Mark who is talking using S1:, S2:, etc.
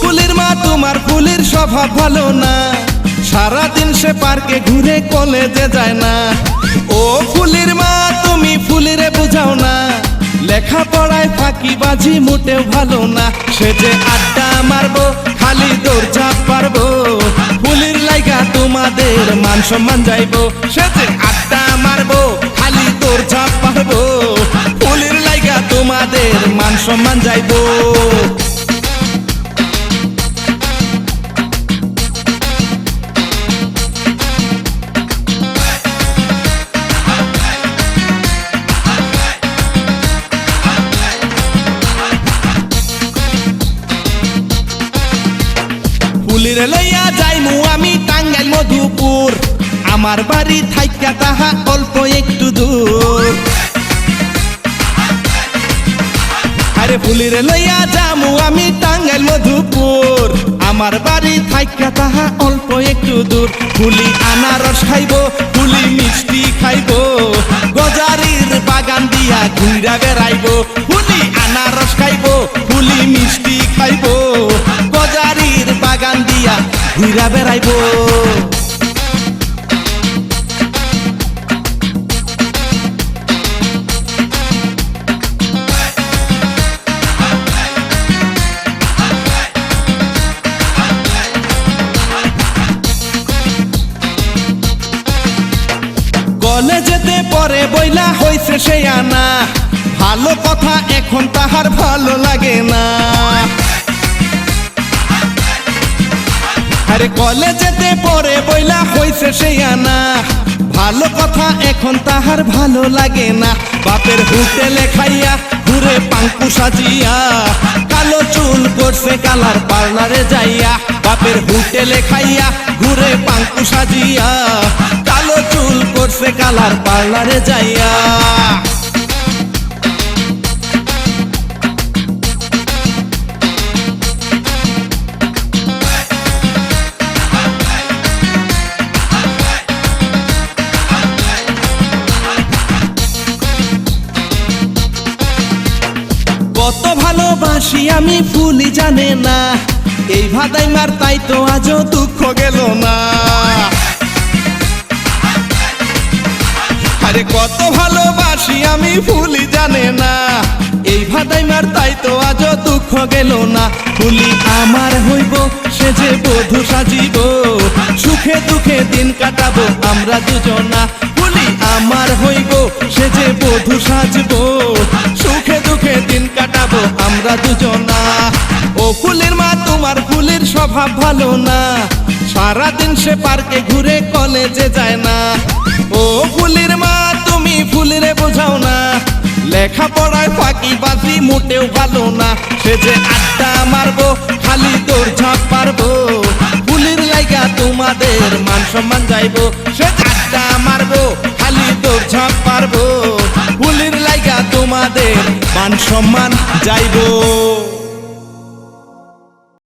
S1: ফুলের মা, তোমার ফুলের স্বভাব ভালো না। সারাদিন সে পার্কে ঘুরে কলেজে যায় না। ও ফুলের মা, তুমি ফুলের বুঝাও না। লেখাপড়ায় ফাঁকি বাজি মোটেও ভালো না। সে যে আড্ডা মারবো, খালি দৌড়ঝাঁপ পারব। ফুলের লাইগা তোমাদের মান সম্মান যাইবো। সে যে আড্ডা মারবো, খালি দৌড়ঝাঁপ পারব। ফুলের লাইগা তোমাদের মান সম্মান যাইবো। ফুলির লইয়া যাইমু আমি টাঙ্গাইল মধুপুর। আমার বাড়ি থাইকা তাহা অল্প একটু দূর। আরে ফুলির লইয়া যামু আমি টাঙ্গাইল মধুপুর। আমার বাড়ি থাইকা তাহা অল্প একটু দূর। ফুলি আনারস খাইব, ফুলি মিষ্টি খাইব। গজারির বাগান দিয়া ঘুরা বেড়াইব। ফুলি আনারস খাইব, ফুলি মিষ্টি খাইব। ঘুরা বেড়াইব। কলেজেতে পরে বইলা হইছে সে আনা। ভালো কথা এখন তাহার ভালো লাগে না। আরে কলেজেতে পরে বইলা হইছে সে আনা। ভালো কথা এখন তাহার ভালো লাগে না। বাপের হোটেলে খাইয়া ঘুরে পাঙ্কু সাজিয়া, কালো চুল করছে কালার পার্লারে যাইয়া। বাপের হোটেলে খাইয়া ঘুরে পাঙ্কু সাজিয়া, কালো চুল করছে কালার পার্লারে যাইয়া। কত ভালোবাসি আমি ফুলি জানে না। এই ভাদাই মার, তাই তো আজও দুঃখ গেল না। আরে কত ভালোবাসি আমি ফুলি জানে না। এই ভাদাই মার, তাই তো আজও দুঃখ গেল না। ফুলি আমার হইব সে যে বধু সাজিব। সুখে দুঃখে দিন কাটাবো আমরা দুজনা। ফুলি আমার হইব সে যে বধু সাজবো। আমরা দুজনা। ও ফুলের মা, তোমার ফুলের স্বভাব ভালো না। সারাদিন সে পার্কে ঘুরে কলেজে যায় না। ও ফুলের মা, তুমি ফুলের বোঝাও না। লেখাপড়ায় ফাঁকি বাজি মোটেও ভালো না। সে যে আড্ডা মারবো, খালি দৌড় ঝাঁপ পারব ফুলের লাইগা তোমাদের মান সম্মান যাইবো। সে মান সম্মান যাইবো।